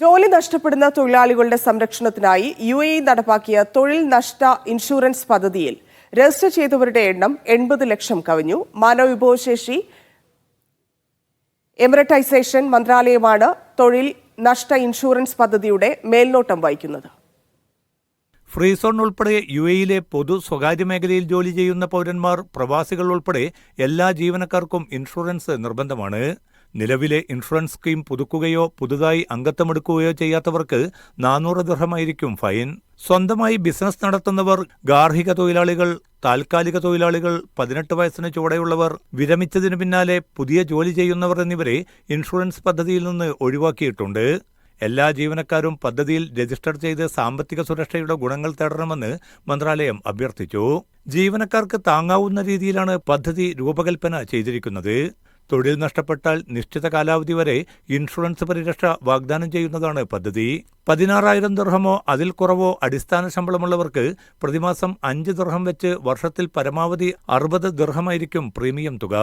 ജോലി നഷ്ടപ്പെടുന്ന തൊഴിലാളികളുടെ സംരക്ഷണത്തിനായി യു എ നടപ്പാക്കിയ തൊഴിൽ നഷ്ട ഇൻഷുറൻസ് പദ്ധതിയിൽ രജിസ്റ്റർ ചെയ്തവരുടെ എണ്ണം എൺപത് ലക്ഷം കവിഞ്ഞു. മാനവവിഭവശേഷി എമിററ്റൈസേഷൻ മന്ത്രാലയമാണ് തൊഴിൽ നഷ്ട ഇൻഷുറൻസ് പദ്ധതിയുടെ മേൽനോട്ടം വഹിക്കുന്നത്. ഫ്രീ സോൺ ഉൾപ്പെടെ യു എയിലെ പൊതു സ്വകാര്യ മേഖലയിൽ ജോലി ചെയ്യുന്ന പൗരന്മാർ പ്രവാസികൾ ഉൾപ്പെടെ എല്ലാ ജീവനക്കാർക്കും ഇൻഷുറൻസ് നിർബന്ധമാണ്. നിലവിലെ ഇൻഷുറൻസ് സ്കീം പുതുക്കുകയോ പുതുതായി അംഗത്വമെടുക്കുകയോ ചെയ്യാത്തവർക്ക് നാനൂറ് ദൃഹമായിരിക്കും ഫൈൻ. സ്വന്തമായി ബിസിനസ് നടത്തുന്നവർ ഗാർഹിക തൊഴിലാളികൾ താൽക്കാലിക തൊഴിലാളികൾ പതിനെട്ട് വയസ്സിന് ചുവടെയുള്ളവർ വിരമിച്ചതിന് പിന്നാലെ പുതിയ ജോലി ചെയ്യുന്നവർ എന്നിവരെ ഇൻഷുറൻസ് പദ്ധതിയിൽ നിന്ന് ഒഴിവാക്കിയിട്ടുണ്ട്. എല്ലാ ജീവനക്കാരും പദ്ധതിയിൽ രജിസ്റ്റർ ചെയ്ത് സാമ്പത്തിക സുരക്ഷയുടെ ഗുണങ്ങൾ തേടണമെന്ന് മന്ത്രാലയം അഭ്യർത്ഥിച്ചു. ജീവനക്കാർക്ക് താങ്ങാവുന്ന രീതിയിലാണ് പദ്ധതി രൂപകൽപ്പന ചെയ്തിരിക്കുന്നത്. തൊഴിൽ നഷ്ടപ്പെട്ടാൽ നിശ്ചിത കാലാവധി വരെ ഇൻഷുറൻസ് പരിരക്ഷ വാഗ്ദാനം ചെയ്യുന്നതാണ് പദ്ധതി. പതിനാറായിരം ദർഹമോ അതിൽ കുറവോ അടിസ്ഥാന ശമ്പളമുള്ളവർക്ക് പ്രതിമാസം അഞ്ച് ദർഹം വെച്ച് വർഷത്തിൽ പരമാവധി അറുപത് ദർഹമായിരിക്കും പ്രീമിയം തുക.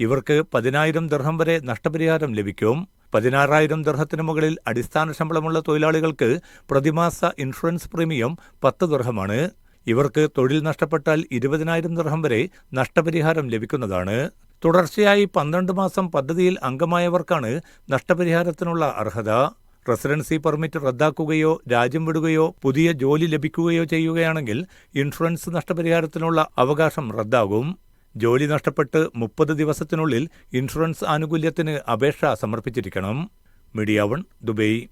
ഇവർക്ക് പതിനായിരം ദർഹം വരെ നഷ്ടപരിഹാരം ലഭിക്കും. പതിനാറായിരം ദർഹത്തിന് മുകളിൽ അടിസ്ഥാന ശമ്പളമുള്ള തൊഴിലാളികൾക്ക് പ്രതിമാസ ഇൻഷുറൻസ് പ്രീമിയം പത്ത് ദർഹമാണ്. ഇവർക്ക് തൊഴിൽ നഷ്ടപ്പെട്ടാൽ ഇരുപതിനായിരം ദർഹം വരെ നഷ്ടപരിഹാരം ലഭിക്കുന്നതാണ്. തുടർച്ചയായി പന്ത്രണ്ട് മാസം പദ്ധതിയിൽ അംഗമായവർക്കാണ് നഷ്ടപരിഹാരത്തിനുള്ള അർഹത. റെസിഡൻസി പെർമിറ്റ് റദ്ദാക്കുകയോ രാജ്യം വിടുകയോ പുതിയ ജോലി ലഭിക്കുകയോ ചെയ്യുകയാണെങ്കിൽ ഇൻഷുറൻസ് നഷ്ടപരിഹാരത്തിനുള്ള അവകാശം റദ്ദാകും. ജോലി നഷ്ടപ്പെട്ട് മുപ്പത് ദിവസത്തിനുള്ളിൽ ഇൻഷുറൻസ് ആനുകൂല്യത്തിന് അപേക്ഷ സമർപ്പിച്ചിരിക്കണം. Media one Dubai.